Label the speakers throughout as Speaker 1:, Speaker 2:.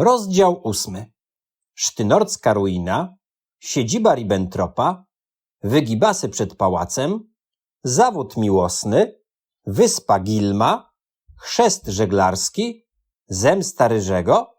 Speaker 1: Rozdział ósmy. Sztynorcka ruina, siedziba Ribbentropa, wygibasy przed pałacem, zawód miłosny, wyspa Gilma, chrzest żeglarski, zemsta Ryżego.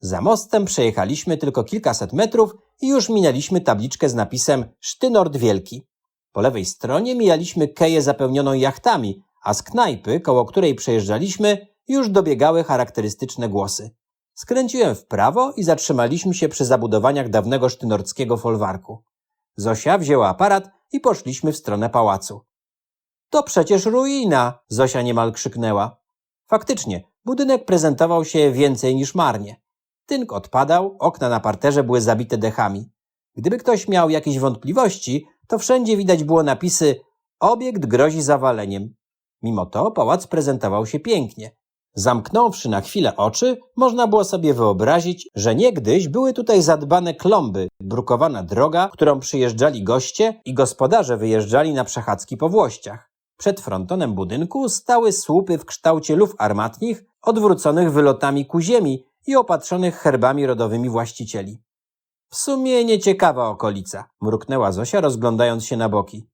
Speaker 1: Za mostem przejechaliśmy tylko kilkaset metrów i już minęliśmy tabliczkę z napisem Sztynord Wielki. Po lewej stronie mijaliśmy keję zapełnioną jachtami, a z knajpy, koło której przejeżdżaliśmy, już dobiegały charakterystyczne głosy. Skręciłem w prawo i zatrzymaliśmy się przy zabudowaniach dawnego sztynorckiego folwarku. Zosia wzięła aparat i poszliśmy w stronę pałacu. To przecież ruina! Zosia niemal krzyknęła. Faktycznie, budynek prezentował się więcej niż marnie. Tynk odpadał, okna na parterze były zabite dechami. Gdyby ktoś miał jakieś wątpliwości, to wszędzie widać było napisy Obiekt grozi zawaleniem. Mimo to pałac prezentował się pięknie. Zamknąwszy na chwilę oczy, można było sobie wyobrazić, że niegdyś były tutaj zadbane klomby, brukowana droga, którą przyjeżdżali goście i gospodarze wyjeżdżali na przechadzki po włościach. Przed frontonem budynku stały słupy w kształcie luf armatnich, odwróconych wylotami ku ziemi i opatrzonych herbami rodowymi właścicieli. W sumie nieciekawa okolica, mruknęła Zosia, rozglądając się na boki.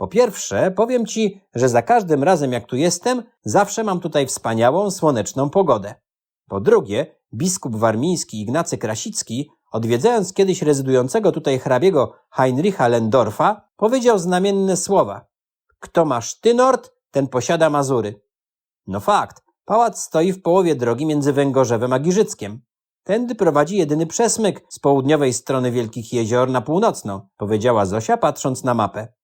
Speaker 1: Po pierwsze, powiem ci, że za każdym razem jak tu jestem, zawsze mam tutaj wspaniałą, słoneczną pogodę. Po drugie, biskup warmiński Ignacy Krasicki, odwiedzając kiedyś rezydującego tutaj hrabiego Heinricha Lendorfa, powiedział znamienne słowa. Kto ma Sztynord, ten posiada Mazury. No fakt, pałac stoi w połowie drogi między Węgorzewem a Giżyckiem. Tędy prowadzi jedyny przesmyk z południowej strony Wielkich Jezior na północną, powiedziała Zosia, patrząc na mapę.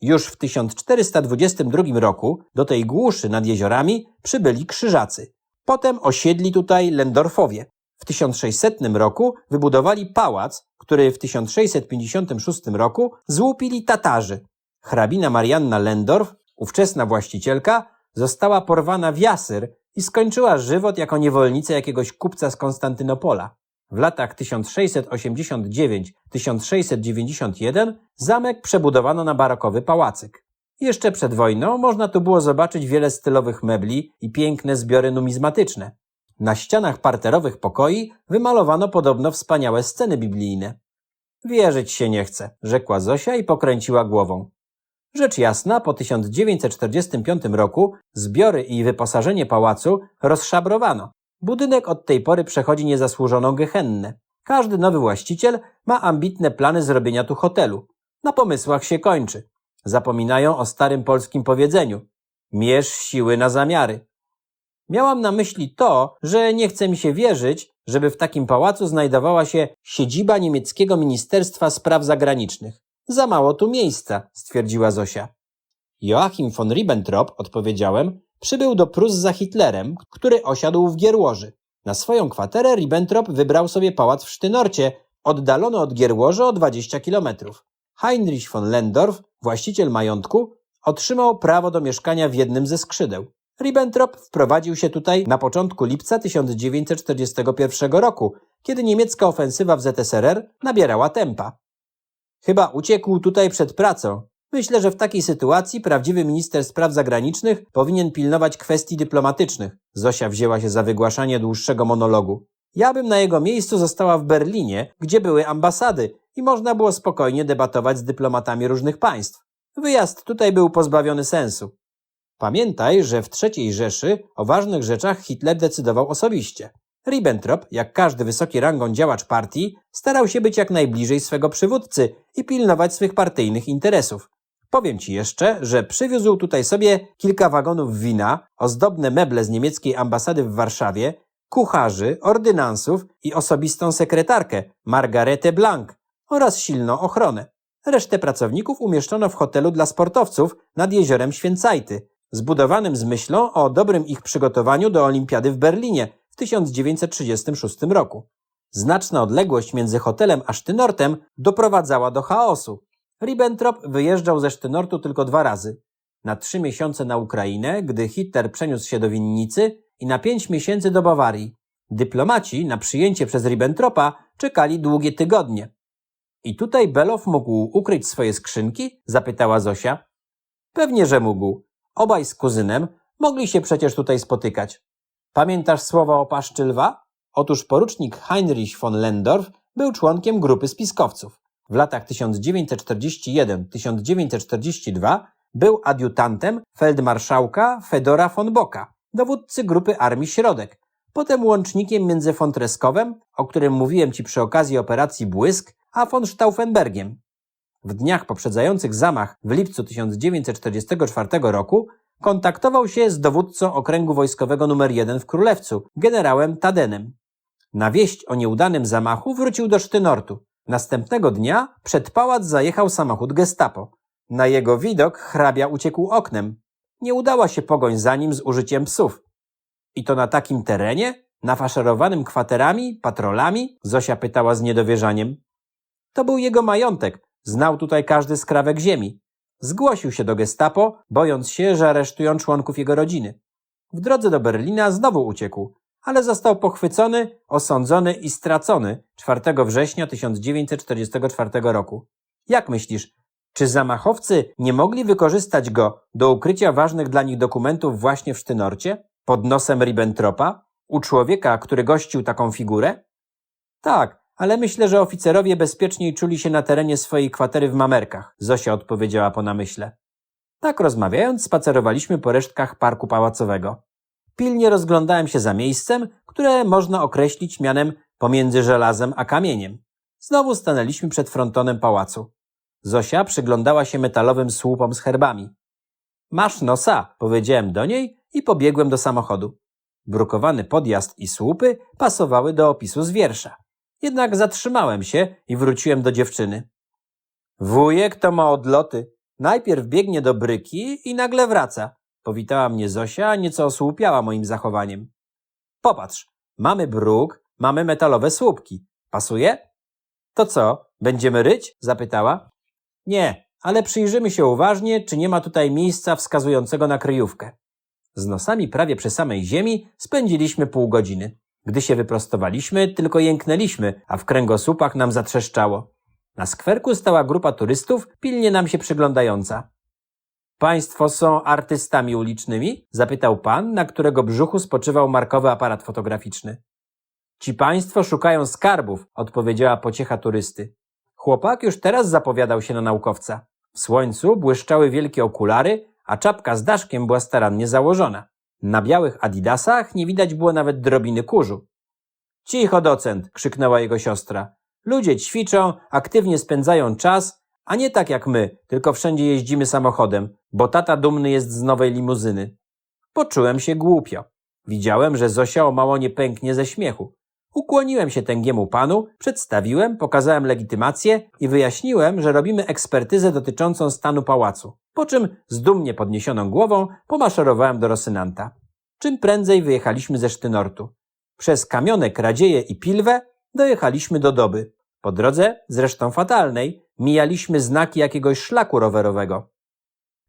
Speaker 1: Już w 1422 roku do tej głuszy nad jeziorami przybyli krzyżacy. Potem osiedli tutaj Lendorfowie. W 1600 roku wybudowali pałac, który w 1656 roku złupili Tatarzy. Hrabina Marianna Lendorf, ówczesna właścicielka, została porwana w Jasyr i skończyła żywot jako niewolnica jakiegoś kupca z Konstantynopola. W latach 1689-1691 zamek przebudowano na barokowy pałacyk. Jeszcze przed wojną można tu było zobaczyć wiele stylowych mebli i piękne zbiory numizmatyczne. Na ścianach parterowych pokoi wymalowano podobno wspaniałe sceny biblijne. Wierzyć się nie chce, rzekła Zosia i pokręciła głową. Rzecz jasna, po 1945 roku zbiory i wyposażenie pałacu rozszabrowano. Budynek od tej pory przechodzi niezasłużoną gehennę. Każdy nowy właściciel ma ambitne plany zrobienia tu hotelu. Na pomysłach się kończy. Zapominają o starym polskim powiedzeniu. Mierz siły na zamiary. Miałam na myśli to, że nie chce mi się wierzyć, żeby w takim pałacu znajdowała się siedziba niemieckiego Ministerstwa Spraw Zagranicznych. Za mało tu miejsca, stwierdziła Zosia. Joachim von Ribbentrop, odpowiedziałem, przybył do Prus za Hitlerem, który osiadł w Gierłoży. Na swoją kwaterę Ribbentrop wybrał sobie pałac w Sztynorcie, oddalony od Gierłoży o 20 kilometrów. Heinrich von Lendorf, właściciel majątku, otrzymał prawo do mieszkania w jednym ze skrzydeł. Ribbentrop wprowadził się tutaj na początku lipca 1941 roku, kiedy niemiecka ofensywa w ZSRR nabierała tempa. Chyba uciekł tutaj przed pracą. Myślę, że w takiej sytuacji prawdziwy minister spraw zagranicznych powinien pilnować kwestii dyplomatycznych. Zosia wzięła się za wygłaszanie dłuższego monologu. Ja bym na jego miejscu została w Berlinie, gdzie były ambasady i można było spokojnie debatować z dyplomatami różnych państw. Wyjazd tutaj był pozbawiony sensu. Pamiętaj, że w III Rzeszy o ważnych rzeczach Hitler decydował osobiście. Ribbentrop, jak każdy wysoki rangą działacz partii, starał się być jak najbliżej swego przywódcy i pilnować swych partyjnych interesów. Powiem ci jeszcze, że przywiózł tutaj sobie kilka wagonów wina, ozdobne meble z niemieckiej ambasady w Warszawie, kucharzy, ordynansów i osobistą sekretarkę Margaretę Blanc oraz silną ochronę. Resztę pracowników umieszczono w hotelu dla sportowców nad jeziorem Święcajty, zbudowanym z myślą o dobrym ich przygotowaniu do olimpiady w Berlinie w 1936 roku. Znaczna odległość między hotelem a Sztynortem doprowadzała do chaosu. Ribbentrop wyjeżdżał ze Sztynortu tylko dwa razy. Na trzy miesiące na Ukrainę, gdy Hitler przeniósł się do Winnicy i na pięć miesięcy do Bawarii. Dyplomaci na przyjęcie przez Ribbentropa czekali długie tygodnie. I tutaj Below mógł ukryć swoje skrzynki? zapytała Zosia. Pewnie, że mógł. Obaj z kuzynem mogli się przecież tutaj spotykać. Pamiętasz słowa o paszczy lwa? Otóż porucznik Heinrich von Lendorf był członkiem grupy spiskowców. W latach 1941-1942 był adiutantem feldmarszałka Fedora von Bocka, dowódcy grupy Armii Środek, potem łącznikiem między von Treskowem, o którym mówiłem Ci przy okazji operacji Błysk, a von Stauffenbergiem. W dniach poprzedzających zamach w lipcu 1944 roku kontaktował się z dowódcą okręgu wojskowego nr 1 w Królewcu, generałem Tadenem. Na wieść o nieudanym zamachu wrócił do Sztynortu. Następnego dnia przed pałac zajechał samochód gestapo. Na jego widok hrabia uciekł oknem. Nie udała się pogoń za nim z użyciem psów. I to na takim terenie? Nafaszerowanym kwaterami, patrolami? Zosia pytała z niedowierzaniem. To był jego majątek. Znał tutaj każdy skrawek ziemi. Zgłosił się do gestapo, bojąc się, że aresztują członków jego rodziny. W drodze do Berlina znowu uciekł, ale został pochwycony, osądzony i stracony 4 września 1944 roku. Jak myślisz, czy zamachowcy nie mogli wykorzystać go do ukrycia ważnych dla nich dokumentów właśnie w Sztynorcie? Pod nosem Ribbentropa? U człowieka, który gościł taką figurę? Tak, ale myślę, że oficerowie bezpieczniej czuli się na terenie swojej kwatery w Mamerkach, Zosia odpowiedziała po namyśle. Tak rozmawiając, spacerowaliśmy po resztkach parku pałacowego. Pilnie rozglądałem się za miejscem, które można określić mianem pomiędzy żelazem a kamieniem. Znowu stanęliśmy przed frontonem pałacu. Zosia przyglądała się metalowym słupom z herbami. Masz nosa, powiedziałem do niej i pobiegłem do samochodu. Brukowany podjazd i słupy pasowały do opisu z wiersza. Jednak zatrzymałem się i wróciłem do dziewczyny. Wujek to ma odloty. Najpierw biegnie do bryki i nagle wraca. Powitała mnie Zosia, nieco osłupiała moim zachowaniem. Popatrz, mamy bruk, mamy metalowe słupki. Pasuje? To co, będziemy ryć? zapytała. Nie, ale przyjrzymy się uważnie, czy nie ma tutaj miejsca wskazującego na kryjówkę. Z nosami prawie przy samej ziemi spędziliśmy pół godziny. Gdy się wyprostowaliśmy, tylko jęknęliśmy, a w kręgosłupach nam zatrzeszczało. Na skwerku stała grupa turystów, pilnie nam się przyglądająca. Państwo są artystami ulicznymi? zapytał pan, na którego brzuchu spoczywał markowy aparat fotograficzny. Ci państwo szukają skarbów, odpowiedziała pociecha turysty. Chłopak już teraz zapowiadał się na naukowca. W słońcu błyszczały wielkie okulary, a czapka z daszkiem była starannie założona. Na białych adidasach nie widać było nawet drobiny kurzu. Cicho, docent! krzyknęła jego siostra. Ludzie ćwiczą, aktywnie spędzają czas, a nie tak jak my, tylko wszędzie jeździmy samochodem, bo tata dumny jest z nowej limuzyny. Poczułem się głupio. Widziałem, że Zosia o mało nie pęknie ze śmiechu. Ukłoniłem się tęgiemu panu, przedstawiłem, pokazałem legitymację i wyjaśniłem, że robimy ekspertyzę dotyczącą stanu pałacu. Po czym z dumnie podniesioną głową pomaszerowałem do Rosynanta. Czym prędzej wyjechaliśmy ze Sztynortu. Przez kamionek, radzieje i pilwę dojechaliśmy do doby. Po drodze, zresztą fatalnej, mijaliśmy znaki jakiegoś szlaku rowerowego.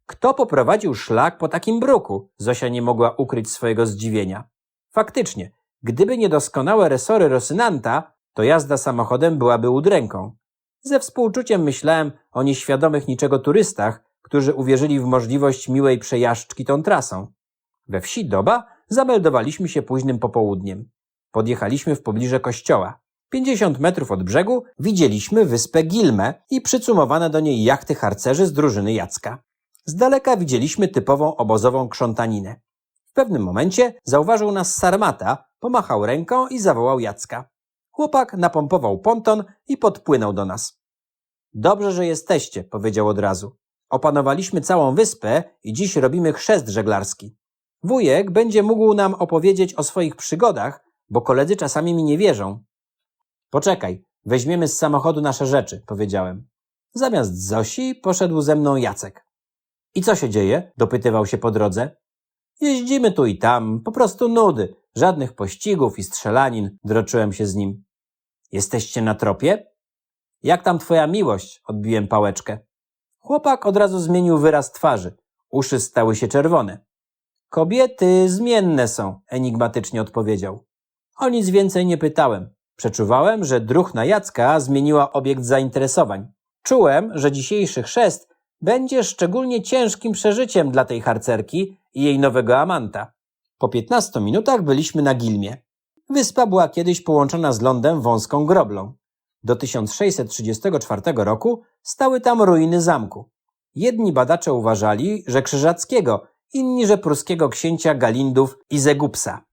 Speaker 1: Kto poprowadził szlak po takim bruku? Zosia nie mogła ukryć swojego zdziwienia. Faktycznie, gdyby niedoskonałe resory Rosynanta, to jazda samochodem byłaby udręką. Ze współczuciem myślałem o nieświadomych niczego turystach, którzy uwierzyli w możliwość miłej przejażdżki tą trasą. We wsi Doba zameldowaliśmy się późnym popołudniem. Podjechaliśmy w pobliże kościoła. 50 metrów od brzegu widzieliśmy wyspę Gilmę i przycumowane do niej jachty harcerzy z drużyny Jacka. Z daleka widzieliśmy typową obozową krzątaninę. W pewnym momencie zauważył nas Sarmata, pomachał ręką i zawołał Jacka. Chłopak napompował ponton i podpłynął do nas. Dobrze, że jesteście, powiedział od razu. Opanowaliśmy całą wyspę i dziś robimy chrzest żeglarski. Wujek będzie mógł nam opowiedzieć o swoich przygodach, bo koledzy czasami mi nie wierzą. Poczekaj, weźmiemy z samochodu nasze rzeczy, powiedziałem. Zamiast Zosi poszedł ze mną Jacek. I co się dzieje? dopytywał się po drodze. Jeździmy tu i tam, po prostu nudy, żadnych pościgów i strzelanin, droczyłem się z nim. Jesteście na tropie? Jak tam twoja miłość? odbiłem pałeczkę. Chłopak od razu zmienił wyraz twarzy. Uszy stały się czerwone. Kobiety zmienne są, enigmatycznie odpowiedział. O nic więcej nie pytałem. Przeczuwałem, że druchna Jacka zmieniła obiekt zainteresowań. Czułem, że dzisiejszy chrzest będzie szczególnie ciężkim przeżyciem dla tej harcerki i jej nowego amanta. Po 15 minutach byliśmy na Gilmie. Wyspa była kiedyś połączona z lądem wąską groblą. Do 1634 roku stały tam ruiny zamku. Jedni badacze uważali, że krzyżackiego, inni, że pruskiego księcia Galindów i Zegupsa.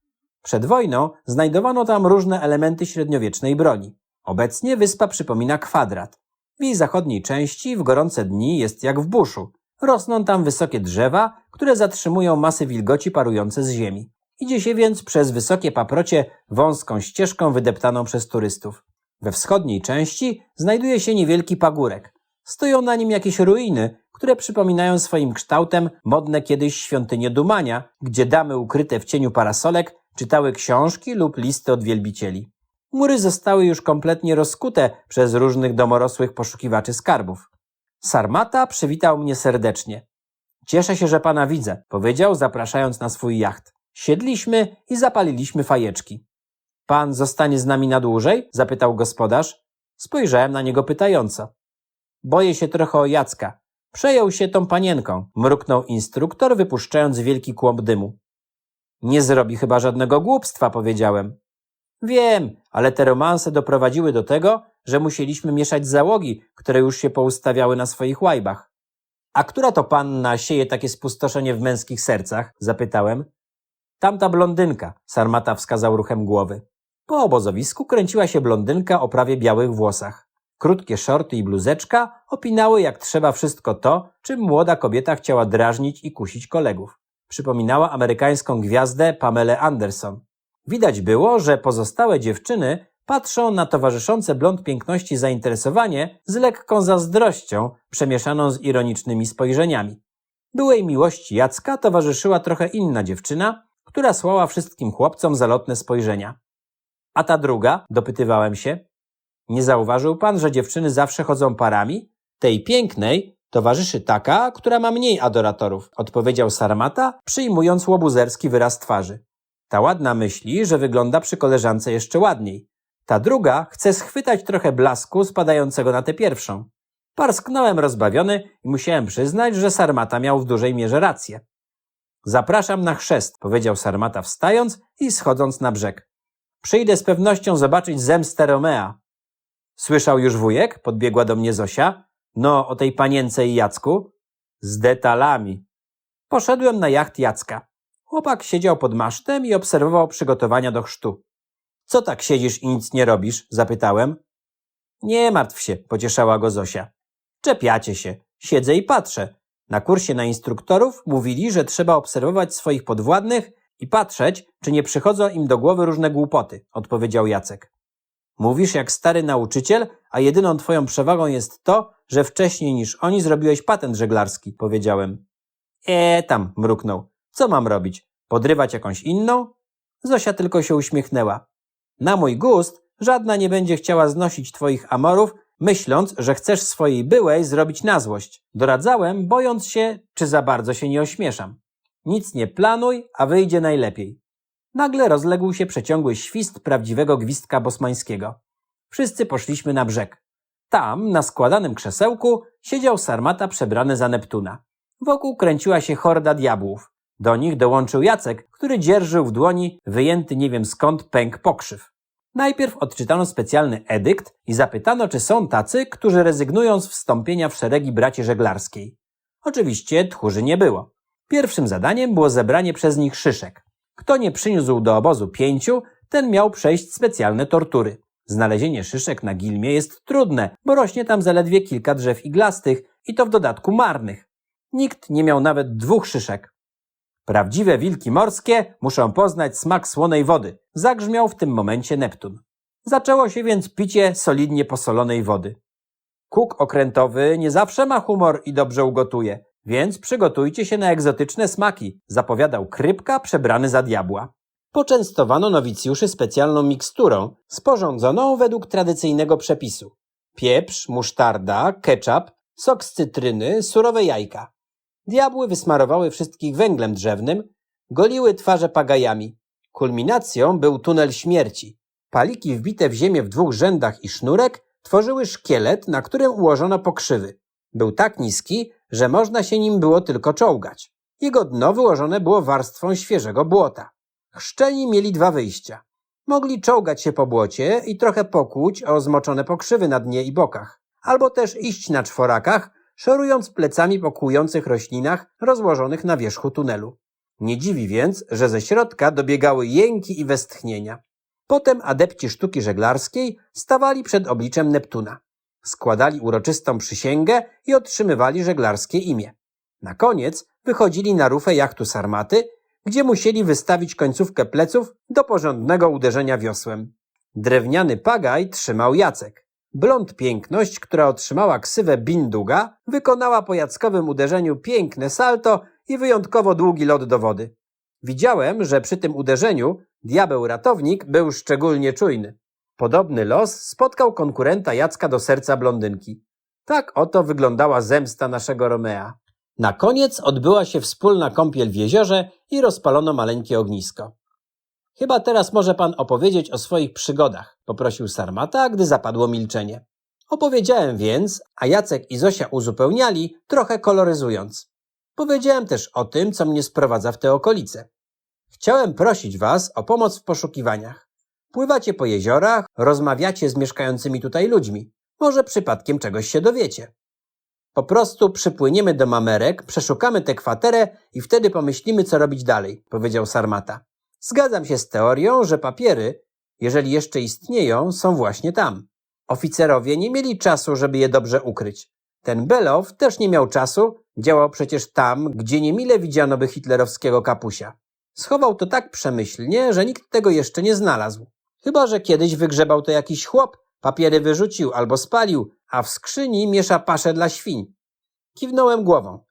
Speaker 1: Przed wojną znajdowano tam różne elementy średniowiecznej broni. Obecnie wyspa przypomina kwadrat. W jej zachodniej części w gorące dni jest jak w buszu. Rosną tam wysokie drzewa, które zatrzymują masy wilgoci parujące z ziemi. Idzie się więc przez wysokie paprocie wąską ścieżką wydeptaną przez turystów. We wschodniej części znajduje się niewielki pagórek. Stoją na nim jakieś ruiny, które przypominają swoim kształtem modne kiedyś świątynie Dumania, gdzie damy ukryte w cieniu parasolek czytały książki lub listy od wielbicieli. Mury zostały już kompletnie rozkute przez różnych domorosłych poszukiwaczy skarbów. Sarmata przywitał mnie serdecznie. Cieszę się, że pana widzę, powiedział, zapraszając na swój jacht. Siedliśmy i zapaliliśmy fajeczki. Pan zostanie z nami na dłużej? zapytał gospodarz. Spojrzałem na niego pytająco. Boję się trochę o Jacka. Przejął się tą panienką, mruknął instruktor, wypuszczając wielki kłąb dymu. Nie zrobi chyba żadnego głupstwa, powiedziałem. Wiem, ale te romanse doprowadziły do tego, że musieliśmy mieszać załogi, które już się poustawiały na swoich łajbach. A która to panna sieje takie spustoszenie w męskich sercach? zapytałem. Tamta blondynka, Sarmata wskazał ruchem głowy. Po obozowisku kręciła się blondynka o prawie białych włosach. Krótkie szorty i bluzeczka opinały jak trzeba wszystko to, czym młoda kobieta chciała drażnić i kusić kolegów. Przypominała amerykańską gwiazdę Pamelę Anderson. Widać było, że pozostałe dziewczyny patrzą na towarzyszące blond piękności zainteresowanie z lekką zazdrością, przemieszaną z ironicznymi spojrzeniami. Byłej miłości Jacka towarzyszyła trochę inna dziewczyna, która słała wszystkim chłopcom zalotne spojrzenia. A ta druga? dopytywałem się. Nie zauważył pan, że dziewczyny zawsze chodzą parami? Tej pięknej towarzyszy taka, która ma mniej adoratorów, odpowiedział Sarmata, przyjmując łobuzerski wyraz twarzy. Ta ładna myśli, że wygląda przy koleżance jeszcze ładniej. Ta druga chce schwytać trochę blasku spadającego na tę pierwszą. Parsknąłem rozbawiony i musiałem przyznać, że Sarmata miał w dużej mierze rację. Zapraszam na chrzest, powiedział Sarmata wstając i schodząc na brzeg. Przyjdę z pewnością zobaczyć zemstę Romea. Słyszał już wujek? Podbiegła do mnie Zosia. No, o tej panience i Jacku? Z detalami. Poszedłem na jacht Jacka. Chłopak siedział pod masztem i obserwował przygotowania do chrztu. Co tak siedzisz i nic nie robisz? zapytałem. Nie martw się, pocieszała go Zosia. Czepiacie się. Siedzę i patrzę. Na kursie na instruktorów mówili, że trzeba obserwować swoich podwładnych i patrzeć, czy nie przychodzą im do głowy różne głupoty, odpowiedział Jacek. Mówisz jak stary nauczyciel, a jedyną twoją przewagą jest to, że wcześniej niż oni zrobiłeś patent żeglarski, powiedziałem. E, tam, mruknął. Co mam robić? Podrywać jakąś inną? Zosia tylko się uśmiechnęła. Na mój gust żadna nie będzie chciała znosić twoich amorów, myśląc, że chcesz swojej byłej zrobić na złość. Doradzałem, bojąc się, czy za bardzo się nie ośmieszam. Nic nie planuj, a wyjdzie najlepiej. Nagle rozległ się przeciągły świst prawdziwego gwizdka bosmańskiego. Wszyscy poszliśmy na brzeg. Tam, na składanym krzesełku, siedział Sarmata przebrany za Neptuna. Wokół kręciła się horda diabłów. Do nich dołączył Jacek, który dzierżył w dłoni wyjęty nie wiem skąd pęk pokrzyw. Najpierw odczytano specjalny edykt i zapytano, czy są tacy, którzy rezygnują z wstąpienia w szeregi braci żeglarskiej. Oczywiście tchórzy nie było. Pierwszym zadaniem było zebranie przez nich szyszek. Kto nie przyniósł do obozu pięciu, ten miał przejść specjalne tortury. Znalezienie szyszek na Gilmie jest trudne, bo rośnie tam zaledwie kilka drzew iglastych i to w dodatku marnych. Nikt nie miał nawet dwóch szyszek. Prawdziwe wilki morskie muszą poznać smak słonej wody, zagrzmiał w tym momencie Neptun. Zaczęło się więc picie solidnie posolonej wody. Kuk okrętowy nie zawsze ma humor i dobrze ugotuje, więc przygotujcie się na egzotyczne smaki, zapowiadał Krypka przebrany za diabła. Poczęstowano nowicjuszy specjalną miksturą, sporządzoną według tradycyjnego przepisu. Pieprz, musztarda, ketchup, sok z cytryny, surowe jajka. Diabły wysmarowały wszystkich węglem drzewnym, goliły twarze pagajami. Kulminacją był tunel śmierci. Paliki wbite w ziemię w dwóch rzędach i sznurek tworzyły szkielet, na którym ułożono pokrzywy. Był tak niski, że można się nim było tylko czołgać. Jego dno wyłożone było warstwą świeżego błota. Chrzczeni mieli dwa wyjścia. Mogli czołgać się po błocie i trochę pokłuć o zmoczone pokrzywy na dnie i bokach, albo też iść na czworakach, szorując plecami po kłujących roślinach rozłożonych na wierzchu tunelu. Nie dziwi więc, że ze środka dobiegały jęki i westchnienia. Potem adepci sztuki żeglarskiej stawali przed obliczem Neptuna. Składali uroczystą przysięgę i otrzymywali żeglarskie imię. Na koniec wychodzili na rufę jachtu Sarmaty, gdzie musieli wystawić końcówkę pleców do porządnego uderzenia wiosłem. Drewniany pagaj trzymał Jacek. Blond piękność, która otrzymała ksywę Binduga, wykonała po jackowym uderzeniu piękne salto i wyjątkowo długi lot do wody. Widziałem, że przy tym uderzeniu diabeł ratownik był szczególnie czujny. Podobny los spotkał konkurenta Jacka do serca blondynki. Tak oto wyglądała zemsta naszego Romea. Na koniec odbyła się wspólna kąpiel w jeziorze i rozpalono maleńkie ognisko. Chyba teraz może pan opowiedzieć o swoich przygodach, poprosił Sarmata, gdy zapadło milczenie. Opowiedziałem więc, a Jacek i Zosia uzupełniali, trochę koloryzując. Powiedziałem też o tym, co mnie sprowadza w te okolice. Chciałem prosić was o pomoc w poszukiwaniach. Pływacie po jeziorach, rozmawiacie z mieszkającymi tutaj ludźmi. Może przypadkiem czegoś się dowiecie. Po prostu przypłyniemy do mamerek, przeszukamy tę kwaterę i wtedy pomyślimy, co robić dalej, powiedział Sarmata. Zgadzam się z teorią, że papiery, jeżeli jeszcze istnieją, są właśnie tam. Oficerowie nie mieli czasu, żeby je dobrze ukryć. Ten Below też nie miał czasu, działał przecież tam, gdzie niemile widziano by hitlerowskiego kapusia. Schował to tak przemyślnie, że nikt tego jeszcze nie znalazł. Chyba, że kiedyś wygrzebał to jakiś chłop, papiery wyrzucił albo spalił, a w skrzyni miesza paszę dla świń. Kiwnąłem głową.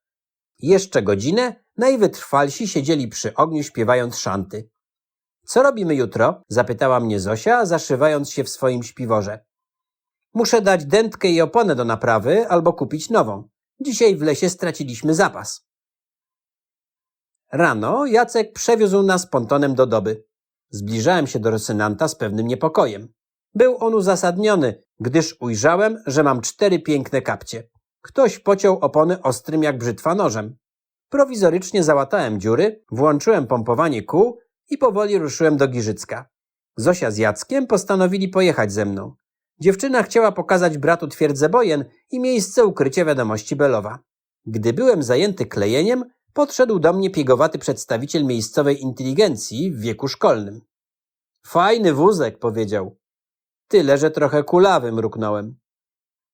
Speaker 1: Jeszcze godzinę najwytrwalsi siedzieli przy ogniu śpiewając szanty. Co robimy jutro? zapytała mnie Zosia, zaszywając się w swoim śpiworze. Muszę dać dętkę i oponę do naprawy albo kupić nową. Dzisiaj w lesie straciliśmy zapas. Rano Jacek przewiózł nas pontonem do doby. Zbliżałem się do Rosynanta z pewnym niepokojem. Był on uzasadniony, gdyż ujrzałem, że mam cztery piękne kapcie. Ktoś pociął opony ostrym jak brzytwa nożem. Prowizorycznie załatałem dziury, włączyłem pompowanie kół i powoli ruszyłem do Giżycka. Zosia z Jackiem postanowili pojechać ze mną. Dziewczyna chciała pokazać bratu twierdzę Bojen i miejsce ukrycia wiadomości Belowa. Gdy byłem zajęty klejeniem, podszedł do mnie piegowaty przedstawiciel miejscowej inteligencji w wieku szkolnym. Fajny wózek, powiedział. Tyle, że trochę kulawy, mruknąłem.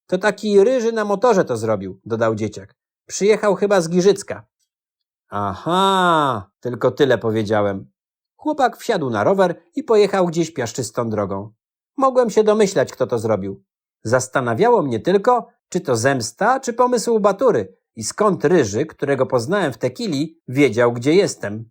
Speaker 1: To taki ryży na motorze to zrobił, dodał dzieciak. Przyjechał chyba z Giżycka. Aha, tylko tyle powiedziałem. Chłopak wsiadł na rower i pojechał gdzieś piaszczystą drogą. Mogłem się domyślać, kto to zrobił. Zastanawiało mnie tylko, czy to zemsta, czy pomysł Batury i skąd ryży, którego poznałem w Tekili, wiedział, gdzie jestem.